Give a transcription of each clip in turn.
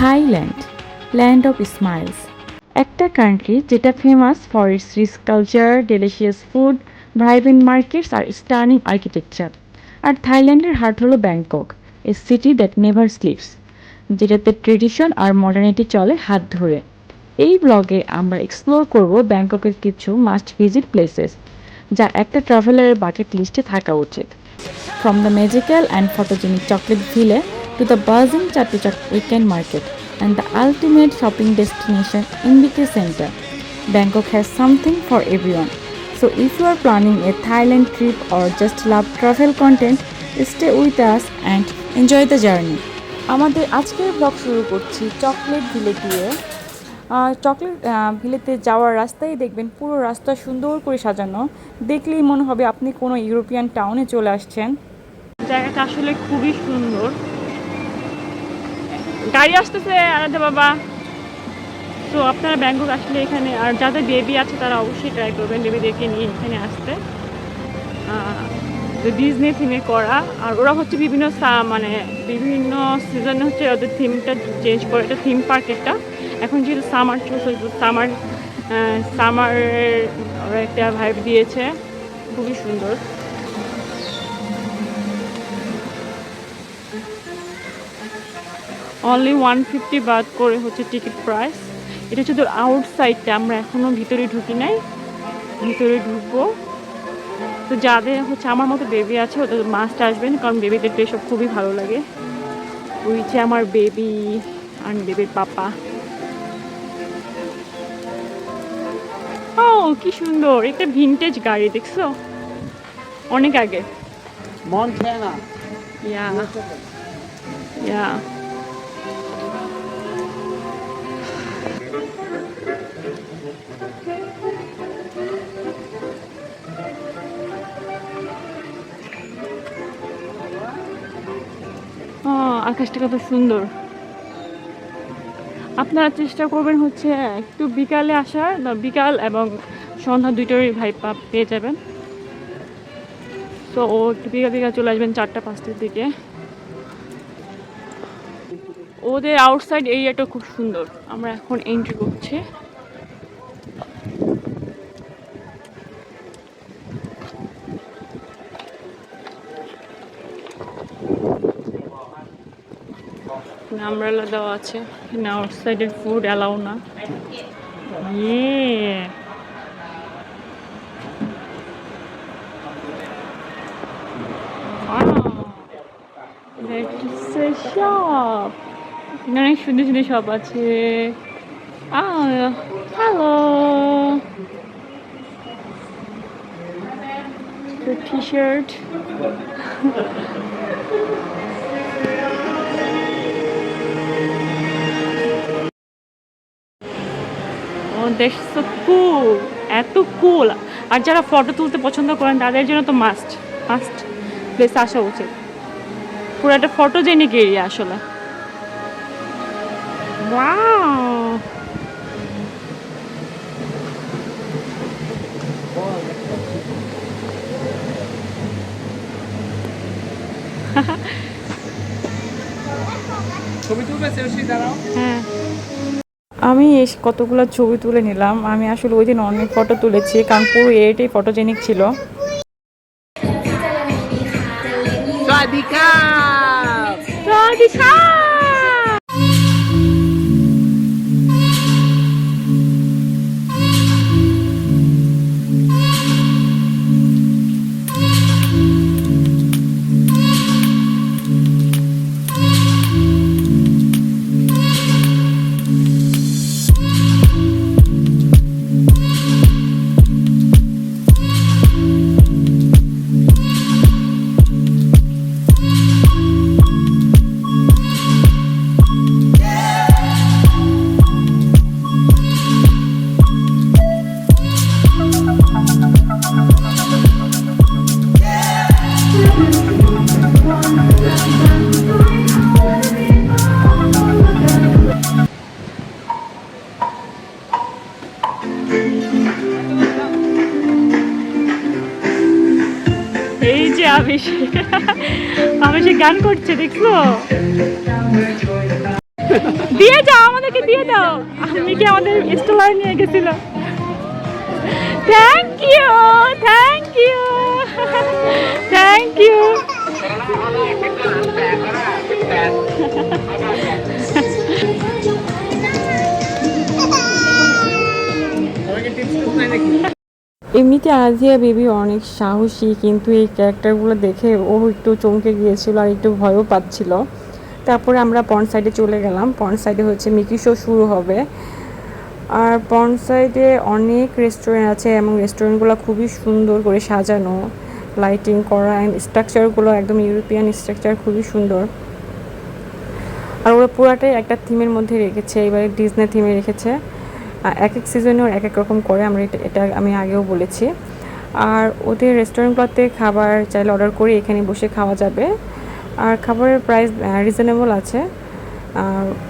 Thailand land of smiles একটা country যেটা famous for its rich culture delicious food vibrant markets R stunning architecture আর থাইল্যান্ডের heart হলো Bangkok a city that never sleeps যেটাতে tradition আর modernity চলে হাত ধরে। এই ব্লগে আমরা এক্সপ্লোর করব ব্যাংককের কিছু মাস্ট ভিজিট প্লেসেস যা একটা ট্রাভেলারের বাকেট লিস্টে থাকা উচিত। From the magical and photogenic chocolate ville to the buzzing Chatuchak weekend market and the ultimate shopping destination ইন্ডিকে centre Bangkok has something for everyone. So if you are planning a Thailand trip or just love travel content, stay with us and enjoy the journey. আমাদের আজকের blog শুরু করছি chocolate Ville দিয়ে। Chocolate ভিলেতে যাওয়ার রাস্তায় দেখবেন পুরো রাস্তা সুন্দর করে সাজানো। দেখলেই মনে হবে আপনি কোনো ইউরোপিয়ান টাউনে চলে আসছেন। জায়গাটা আসলে খুবই সুন্দর। গাড়ি আসতেছে আরাধা বাবা। তো আপনারা ব্যাংকক আসলে এখানে, আর যাদের বেবি আছে তারা অবশ্যই ট্রাই করবেন বেবিদেরকে নিয়ে এখানে আসতে। ডিজনি থিমে করা, আর ওরা হচ্ছে বিভিন্ন মানে বিভিন্ন সিজনে হচ্ছে ওদের থিমটা চেঞ্জ করে। এটা থিম পার্ক একটা। এখন যেহেতু সামার চলছে সামার সামার ওরা একটা ভাইব দিয়েছে। খুবই সুন্দর। অনলি ওয়ান ফিফটি বাদ করে হচ্ছে টিকিট প্রাইস এটা হচ্ছে তোর আউটসাইডটা আমরা এখনও ভিতরে ঢুকি নাই। ভিতরে ঢুকবো। তো যাদের হচ্ছে আমার মতো বেবি আছে ওদের মাস্ট আসবেন কারণ বেবিদের তো এসব খুবই ভালো লাগে। ওই যে আমার বেবি আর বেবির পাপা ও কি সুন্দর! একটা ভিনটেজ গাড়ি দেখছ? অনেক আগে। Montana. ইয়া ইয়া আকাশটা কত সুন্দর। আপনারা চেষ্টা করবেন হচ্ছে একটু বিকালে আসার বিকাল এবং সন্ধ্যা দুইটারই ভাই পেয়ে যাবেন। তো ও একটু বিকাল বিকাল চলে আসবেন চারটা, পাঁচটার দিকে। ওদের আউটসাইড এরিয়াটা খুব সুন্দর। আমরা এখন এন্ট্রি করছি। আমরালা দেওয়া আছে। এখানে আউটসাইডের ফুড অ্যালাউ না। ইয়ে। এখানে অনেক সুন্দর সুন্দর শপ আছে। হ্যালো টি শার্ট দেশ সো কুল এত কুল আর যারা ফটো তুলতে পছন্দ করেন তাদের জন্য তো মাস্ট মাস্ট প্লেসে আসা উচিত। পুরো একটা ফটো ফটোজেনিক এরিয়া আসলে! ছবি তুলবে দাঁড়াও। হ্যাঁ। আমি এই কতগুলো ছবি তুলে নিলাম। আমি আসলে ওই দিন অনেক ফটো তুলেছি কারণ পুরো এটাই ফটোজেনিক ছিল। গান করছে, দেখছ? দিয়ে যাও, আমাদেরকে দিয়ে দাও। আমি কি আমাদের স্টলার নিয়ে গেছিল। Thank you thank you thank you এমনিতে আজিয়া বেবি অনেক সাহসী, কিন্তু এই ক্যারেক্টারগুলো দেখে ও একটু চমকে গিয়েছিল আর একটু ভয়ও পাচ্ছিল। তারপরে আমরা পন সাইডে চলে গেলাম। পন সাইডে হচ্ছে মিকি শো শুরু হবে। আর পন সাইডে অনেক রেস্টুরেন্ট আছে এবং রেস্টুরেন্টগুলো খুবই সুন্দর করে সাজানো। লাইটিং করা অ্যান্ড স্ট্রাকচারগুলো একদম ইউরোপিয়ান স্ট্রাকচার খুবই সুন্দর। আর ওরা পুরাটাই একটা থিমের মধ্যে রেখেছে, এবারে ডিজনে থিমে রেখেছে। এক এক সিজনেও এক এক রকম করে, আমরা এটা আমি আগেও বলেছি। আর ওদের রেস্টুরেন্টগুলোতে খাবার চাইলে অর্ডার করে, এখানে বসে খাওয়া যাবে। আর খাবারের প্রাইস রিজনেবল আছে।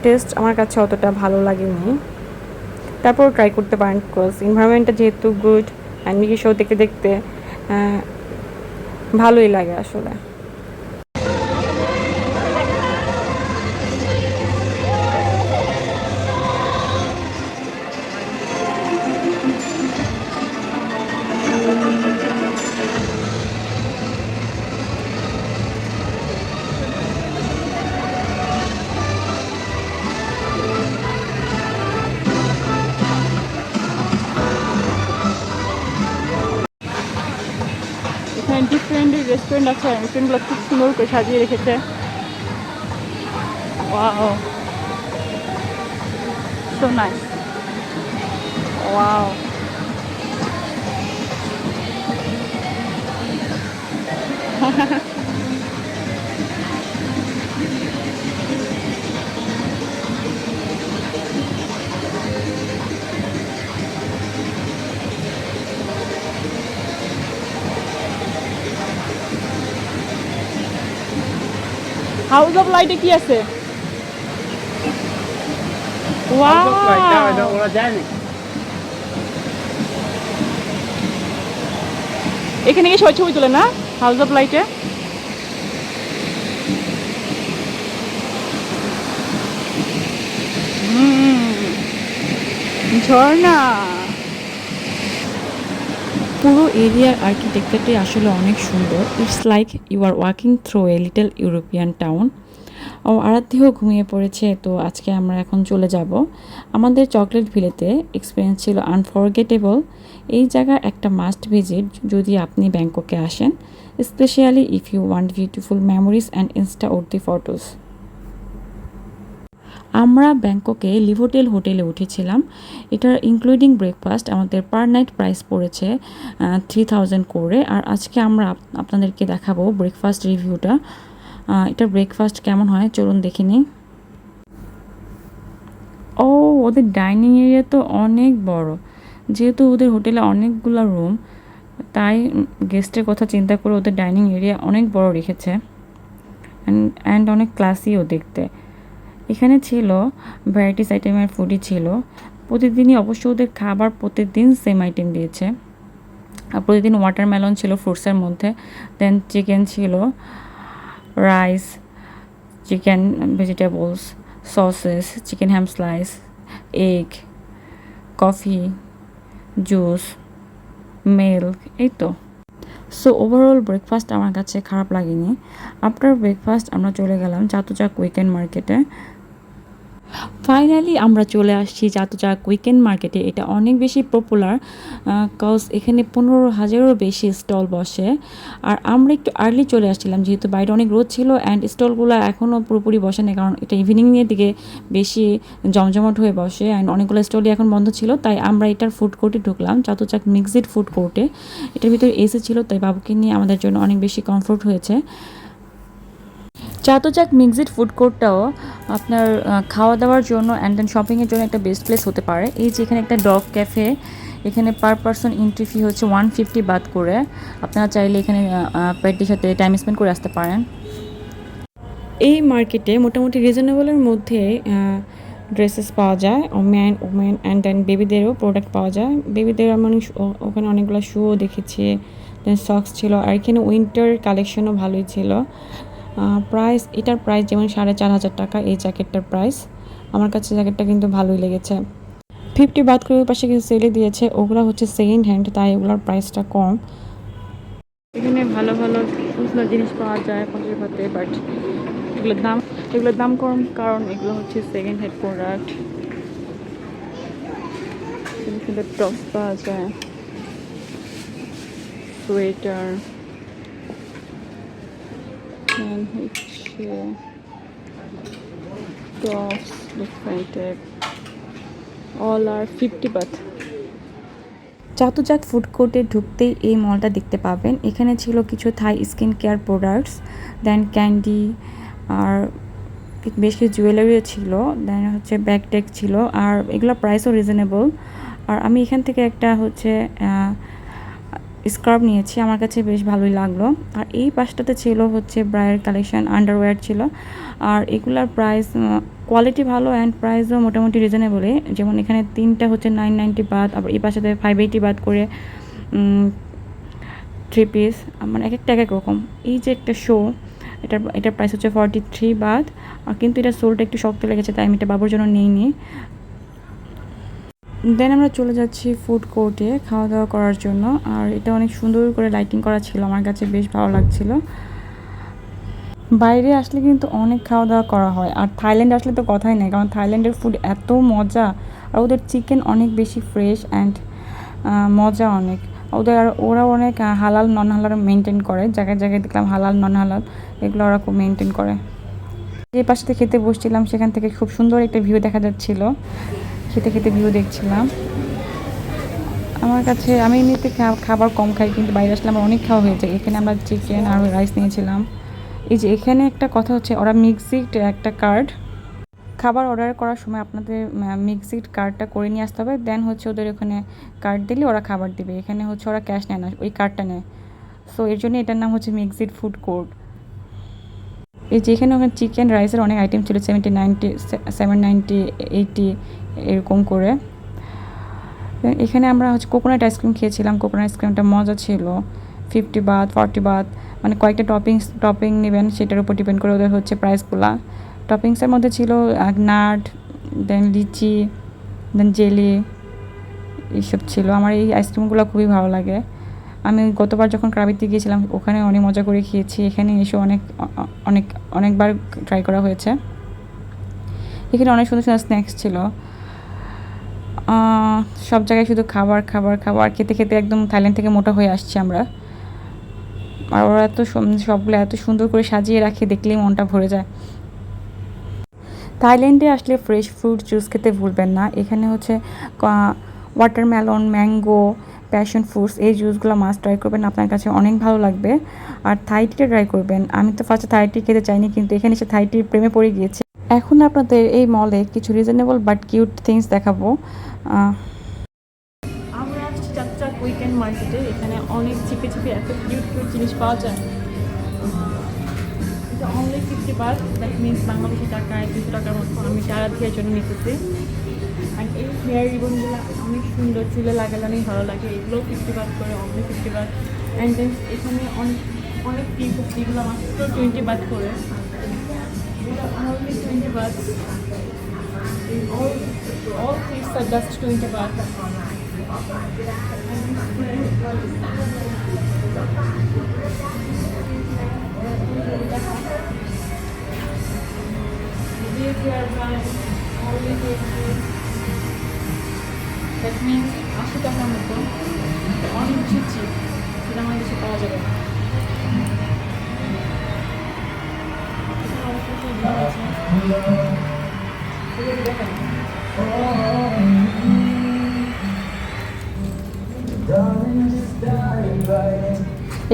টেস্ট আমার কাছে অতটা ভালো লাগেনি। তারপর ট্রাই করতে পারেন বিকজ এনভায়রনমেন্টটা যেহেতু গুড অ্যান্ড মিকি শো দেখতে দেখতে ভালোই লাগে আসলে। রেস্টুরেন্ট আছে রেস্টুরেন্টগুলো খুব সুন্দর করে সাজিয়ে রেখেছে। Wow so nice wow house of লাইটে কি আছে? এখানে গিয়ে সবাই ছবি তোলে না? হাউস অফ লাইটে ঝর্ণা। পুরো এরিয়ার আর্কিটেকচারটি আসলে অনেক সুন্দর। It's like you are walking through a little European town ও আরাধ্যেও ঘুমিয়ে পড়েছে, তো আজকে আমরা এখন চলে যাব। আমাদের চকলেট ভিলেতে এক্সপিরিয়েন্স ছিল আনফরগেটেবল এই জায়গা একটা মাস্ট ভিজিট যদি আপনি ব্যাংককে আসেন specially if you want beautiful memories and insta worthy photos আমরা ব্যাংককে লিভোটেল হোটেলে উঠেছিলাম। এটার ইনক্লুডিং ব্রেকফাস্ট আমাদের পার নাইট প্রাইস পড়েছে থ্রি থাউজেন্ড করে। আর আজকে আমরা আপনাদেরকে দেখাবো ব্রেকফাস্ট রিভিউটা এটা ব্রেকফাস্ট কেমন হয় চলুন দেখে নিই। ও, ওদের ডাইনিং এরিয়া তো অনেক বড়। যেহেতু ওদের হোটেলে অনেকগুলো রুম তাই গেস্টের কথা চিন্তা করে ওদের ডাইনিং এরিয়া অনেক বড় রেখেছে। অ্যান্ড অনেক ক্লাসিও দেখতে। এখানে ছিল ভ্যারাইটিস আইটেমের ফুডই ছিল। প্রতিদিনই অবশ্য ওদের খাবার প্রতিদিন সেম আইটেম দিয়েছে। আর প্রতিদিন ওয়াটারমেলন ছিল ফ্রুটসের মধ্যে দেন চিকেন ছিল rice chicken vegetables sausages chicken ham slice egg coffee juice milk এই তো। সো ওভারঅল ব্রেকফাস্ট আমার কাছে খারাপ লাগেনি। আফটার ব্রেকফাস্ট আমরা চলে গেলাম চাতুচাক উইকেন্ড মার্কেটে ফাইনালি আমরা চলে আসছি চাতুচাক উইকেন্ড মার্কেটে এটা অনেক বেশি পপুলার কজ এখানে পনেরো হাজারেরও বেশি স্টল বসে। আর আমরা একটু আর্লি চলে আসছিলাম, যেহেতু বাইরে অনেক রোদ ছিল অ্যান্ড স্টলগুলো এখনও পুরোপুরি বসে না কারণ এটা ইভিনিংয়ের দিকে বেশি জমজমাট হয়ে বসে অ্যান্ড অনেকগুলো স্টলই এখন বন্ধ ছিল, তাই আমরা এটার ফুড কোর্টে ঢুকলাম চাতুচাক মিক্সড ফুড কোর্টে এটার ভিতরে এসি ছিল, তাই বাবুকে নিয়ে আমাদের জন্য অনেক বেশি কমফোর্ট হয়েছে। চাতুচাক মিক্সড ফুড কোর্টটাও আপনার খাওয়া দাওয়ার জন্য অ্যান্ড দেন শপিংয়ের জন্য একটা বেস্ট প্লেস হতে পারে। এই যে এখানে একটা ডগ ক্যাফে এখানে পার পারসন এন্ট্রি ফি হচ্ছে ওয়ান ফিফটি বাদ করে। আপনারা চাইলে এখানে পেটটির সাথে টাইম স্পেন্ড করে আসতে পারেন। এই মার্কেটে মোটামুটি রিজনেবলের মধ্যে ড্রেসেস পাওয়া যায়। ম্যান ওমেন অ্যান্ড দেন বেবিদেরও প্রোডাক্ট পাওয়া যায়। বেবিদের আমি ওখানে অনেকগুলো শুও দেখেছি। দেন সক্স ছিল। আর এখানে উইন্টার কালেকশনও ভালোই ছিল। প্রাইস এটার প্রাইস যেমন সাড়ে চার হাজার টাকা, এই জ্যাকেটটার প্রাইস আমার কাছে জ্যাকেটটা কিন্তু ভালোই লেগেছে। ফিফটি বাদ করে পাশে কিছু সেলে দিয়েছে। ওগুলো হচ্ছে সেকেন্ড হ্যান্ড তাই ওগুলোর প্রাইসটা কম। এখানে ভালো ভালো সুন্দর জিনিস পাওয়া যায় পঞ্চাশ বাতে বাট এগুলোর দাম এগুলোর দাম কম, কারণ এগুলো হচ্ছে সেকেন্ড হ্যান্ড প্রোডাক্ট সুন্দর টপস পাওয়া যায়। সোয়েটার হচ্ছে টপস ডিফারেন্ট টাইপ অল আর ফিফটি বাথ চাতুজাক ফুড কোর্টে ঢুকতেই এই মলটা দেখতে পাবেন। এখানে ছিল কিছু Thai skin care products then candy আর বেশ কিছু জুয়েলারিও ছিল দেন হচ্ছে ব্যাগ ট্যাগ ছিল, আর এগুলো প্রাইসও রিজনেবল আর আমি এখান থেকে একটা হচ্ছে স্কার্ফ নিয়েছি, আমার কাছে বেশ ভালোই লাগল। আর এই পাশটাতে ছিল হচ্ছে ব্রায়ের কালেকশন আন্ডারওয়্যার ছিল। আর এগুলার প্রাইস কোয়ালিটি ভালো অ্যান্ড প্রাইসও মোটামুটি রিজনেবলে যেমন এখানে তিনটা হচ্ছে নাইন নাইনটি বাদ আবার এই পাশে ফাইভ এইটি বাদ করে থ্রি পিস মানে এক একটা এক এক রকম। এই যে একটা শো এটার এটার প্রাইস হচ্ছে ফর্টি থ্রি বাদ কিন্তু এটা সোলটা একটু শক্ত লেগেছে, তাই আমি এটা বাবুর জন্য নিইনি। দেন আমরা চলে যাচ্ছি ফুড কোর্টে খাওয়া দাওয়া করার জন্য। আর এটা অনেক সুন্দর করে লাইটিং করা ছিল, আমার কাছে বেশ ভালো লাগছিল। বাইরে আসলে কিন্তু অনেক খাওয়া দাওয়া করা হয়। আর থাইল্যান্ড আসলে তো কথাই নেই, কারণ থাইল্যান্ডের ফুড এত মজা। আর ওদের চিকেন অনেক বেশি ফ্রেশ অ্যান্ড মজা অনেক। ওদের আর ওরা অনেক হালাল নন হালাল মেনটেন করে। জায়গায় জায়গায় দেখলাম হালাল নন হালাল এগুলো ওরা খুব মেনটেন করে। যে পাশে খেতে বসছিলাম, সেখান থেকে খুব সুন্দর একটা ভিউ দেখা যাচ্ছিল। খেতে খেতে ভিউ দেখছিলাম। আমার কাছে, আমি এমনিতে খাবার কম খাই, কিন্তু বাইরে আসলে আমার অনেক খাওয়া হয়েছে এখানে আমরা চিকেন আর রাইস নিয়েছিলাম। এই যে এখানে একটা কথা হচ্ছে, ওরা মিক্সিড একটা কার্ড খাবার অর্ডার করার সময় আপনাদের মিক্সিড কার্ডটা করে নিয়ে আসতে হবে। দেন হচ্ছে ওদের ওখানে কার্ড দিলে ওরা খাবার দিবে। এখানে হচ্ছে ওরা ক্যাশ নেয় না, ওই কার্ডটা নেয়। সো এর জন্য এটার নাম হচ্ছে মিক্সিড ফুড কোর্ট এই যেখানে ওখানে চিকেন রাইসের অনেক আইটেম ছিল seventy ninety seven ninety eight এরকম করে। এখানে আমরা হচ্ছে কোকোনাট আইসক্রিম খেয়েছিলাম। কোকোনাট আইসক্রিমটা মজা ছিল। ফিফটি বাত ফর্টি বাত মানে কয়েকটা টপিংস টপিং নেবেন, সেটার উপর ডিপেন্ড করে ওদের হচ্ছে প্রাইসগুলা টপিংসের মধ্যে ছিল নাট দেন লিচি দেন জেলি এইসব ছিল। আমার এই আইসক্রিমগুলো খুবই ভালো লাগে। আমি গতবার যখন ক্রাবিতে গিয়েছিলাম, ওখানে অনেক মজা করে খেয়েছি। এখানে এসে অনেক অনেক, অনেকবার ট্রাই করা হয়েছে। এখানে অনেক সুন্দর সুন্দর স্ন্যাক্স ছিল। সব জায়গায় শুধু খাবার খাবার খাবার। খেতে খেতে একদম থাইল্যান্ড থেকে মোটা হয়ে আসছি আমরা। আর ওরা এত সবগুলো এত সুন্দর করে সাজিয়ে রাখে, দেখলেই মনটা ভরে যায়। থাইল্যান্ডে আসলে ফ্রেশ ফ্রুট জুস খেতে ভুলবেন না। এখানে হচ্ছে ওয়াটারমেলন ম্যাঙ্গো প্যাশন ফ্রুটস এই জুসগুলো মাস্ট ট্রাই করবেন, আপনার কাছে অনেক ভালো লাগবে। আর থাইটিটা ট্রাই করবেন। আমি তো ফার্স্টে থাইটি খেতে চাইনি, কিন্তু এখানে এসে থাইটির প্রেমে পড়ে গিয়েছে। এখন আপনাদের এই মলে কিছু রিজনেবল বাট কিউট থিংস দেখাবো। আমরা আসছি উইকেন্ড মার্কেটে এখানে অনেক চিপে চিপে এত কিউট কিউট জিনিস পাওয়া যায়। এটা only fifty that means Bangladeshi টাকায় দুশো টাকার মতো আমি টাকা দেওয়ার জন্য নিতেছি। এই হেয়ার রিবনগুলো অনেক সুন্দর চুলে লাগালে অনেক ভালো লাগে এগুলো ফিফটি বার করে অনলি ফিফটি বার অ্যান্ড দেন এখানে অনেক অনেক টিপ যেগুলো মাত্র টোয়েন্টি বাদ করে অনলি টোয়েন্টি বাদ all all things are just 20 baht. These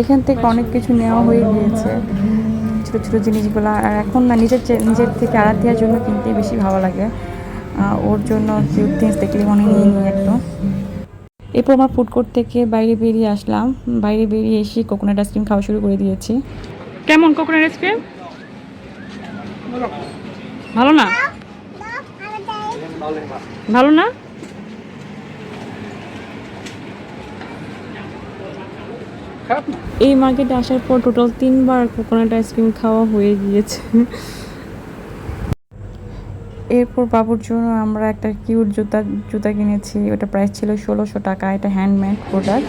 এখান থেকে অনেক কিছু নেওয়া হয়ে গিয়েছে। ছোটো ছোটো জিনিসগুলো। আর এখন না, নিজের নিজের থেকে দেওয়ার জন্য কিনতে বেশি ভালো লাগে। ওর জন্য কিউট থিংস দেখলে মনে নিয়ে নিই একটু এরপর আমার ফুড কোর্ট থেকে বাইরে বেরিয়ে আসলাম। বাইরে বেরিয়ে এসে কোকোনাট আইসক্রিম খাওয়া শুরু করে দিয়েছি। কেমন কোকোনাট আইসক্রিম ভালো না? ভালো না খারাপ না এই মার্কেটে আসার পর টোটাল তিনবার কোকোনাট আইসক্রিম খাওয়া হয়ে গিয়েছে। এরপর বাবুর জন্য আমরা একটা কিউট জুতা জুতা কিনেছি। ওটা প্রাইস ছিল ষোলোশো টাকা। এটা হ্যান্ডমেড প্রোডাক্ট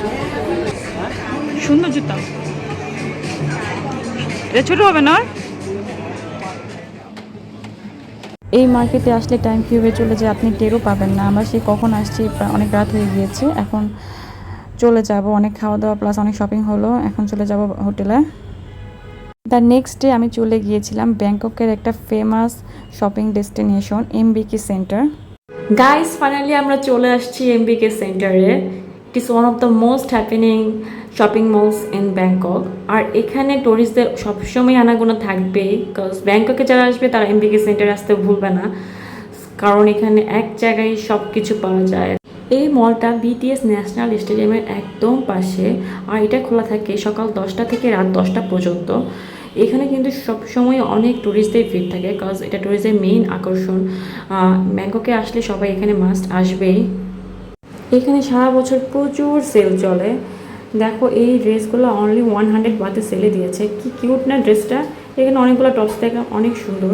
সুন্দর জুতা। এটা ছোট হবে না? এই মার্কেটে আসলে টাইম কীভাবে চলে যায় আপনি টেরও পাবেন না। আমরা সেই কখন আসছি অনেক রাত হয়ে গিয়েছে। এখন চলে যাব, অনেক খাওয়া দাওয়া প্লাস অনেক শপিং হলো, এখন চলে যাব হোটেলে। দ্য নেক্সট ডে আমি চলে গিয়েছিলাম ব্যাংককের একটা famous shopping destination MBK centre guys finally আমরা চলে আসছি এমবিকে সেন্টারে it is one of the most happening shopping malls in Bangkok আর এখানে টুরিস্টদের সবসময় আনাগোনা থাকবেই বিকজ ব্যাংককে যারা আসবে তারা এমবিকে সেন্টারে আসতে ভুলবে না। কারণ এখানে এক জায়গায় সব কিছু পাওয়া যায়। এই মলটা বিটিএস ন্যাশনাল স্টেডিয়ামের একদম পাশে। আর এটা খোলা থাকে সকাল দশটা থেকে রাত দশটা পর্যন্ত। এখানে কিন্তু সবসময় অনেক ট্যুরিস্টদের ভিড় থাকে কাজ এটা ট্যুরিস্টের মেইন আকর্ষণ। ব্যাংককে আসলে সবাই এখানে মাস্ট আসবেই। এখানে সারা বছর প্রচুর সেল চলে। দেখো এই ড্রেসগুলো অনলি ওয়ান হান্ড্রেড বাতে সেলে দিয়েছে। কি কিউট না ড্রেসটা? এখানে অনেকগুলো টপস দেখলাম অনেক সুন্দর।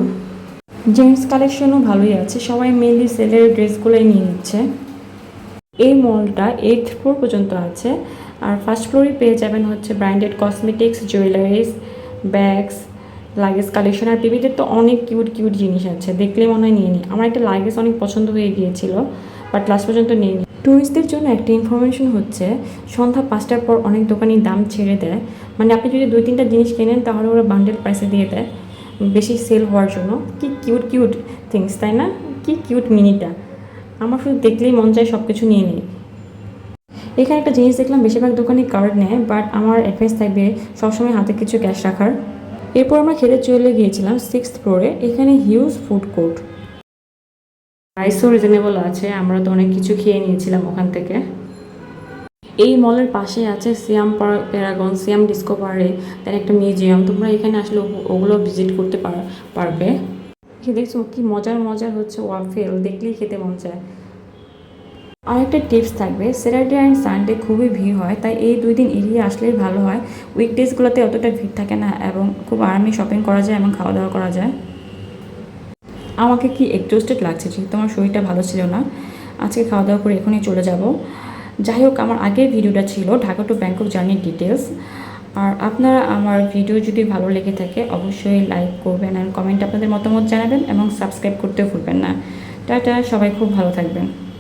জেন্টস কালেকশনও ভালোই আছে। সবাই মেনলি সেলের ড্রেসগুলোই নিয়ে নিচ্ছে। এই মলটা এইট ফ্লোর পর্যন্ত আছে। আর ফার্স্ট ফ্লোরে পেয়ে যাবেন হচ্ছে branded cosmetics jewelleries bags luggage collection আর বেবিদের তো অনেক কিউট কিউট জিনিস আছে। দেখলে মনে হয় নিয়ে নিই আমার একটা লাগেজ অনেক পছন্দ হয়ে গিয়েছিল বাট লাস্ট পর্যন্ত নিয়ে নিই ট্যুরিস্টদের জন্য একটা ইনফরমেশন হচ্ছে, সন্ধ্যা পাঁচটার পর অনেক দোকানি দাম ছেড়ে দেয়। মানে আপনি যদি দুই তিনটা জিনিস কেনেন, তাহলে ওরা বান্ডেল প্রাইসে দিয়ে দেয়। বেশি সেল হওয়ার জন্য। কি কিউট কিউট থিংস তাই না? কি কিউট মিনিটা আমার শুধু দেখলেই মন চায় সব কিছু নিয়ে নিই। এখানে একটা জিনিস দেখলাম, বেশিরভাগ দোকানে কার্ড নেয় বাট আমার অ্যাডভাইস থাকবে সবসময় হাতে কিছু ক্যাশ রাখার। এরপর আমরা খেতে চলে গিয়েছিলাম সিক্স ফ্লোরে এখানে হিউজ ফুড কোর্ট প্রাইসও রিজনেবল আছে, আমরা তো অনেক কিছু খেয়ে নিয়েছিলাম ওখান থেকে। এই মলের পাশে আছে সিয়াম প্যারাগন সিয়াম ডিসকভারে তার একটা মিউজিয়াম তোমরা এখানে আসলে ওগুলো ভিজিট করতে পার- পারবে। এ দেখছ কি মজার মজার হচ্ছে? ওয়াফেল দেখলেই খেতে মন চায়। আরেকটা টিপস থাকবে স্যাটারডে অ্যান্ড সানডে খুবই ভিড় হয়, তাই এই দুই দিন এড়িয়ে আসলেই ভালো হয়। উইকডেজগুলোতে অতটা ভিড় থাকে না এবং খুব আরামে শপিং করা যায় এবং খাওয়া দাওয়া করা যায়। আমাকে কি এক্সস্টেড লাগছে? যেহেতু আমার শরীরটা ভালো ছিল না, আজকে খাওয়া দাওয়া করে এখনই চলে যাব। যাই হোক, আমার আগের ভিডিওটা ছিল ঢাকা টু ব্যাংকক জার্নির ডিটেলস আর আপনারা আমার ভিডিও যদি ভালো লেগে থাকে, অবশ্যই লাইক করবেন অ্যান্ড কমেন্ট আপনাদের মতামত জানাবেন এবং সাবস্ক্রাইব করতেও ভুলবেন না। টাটা, সবাই খুব ভালো থাকবেন।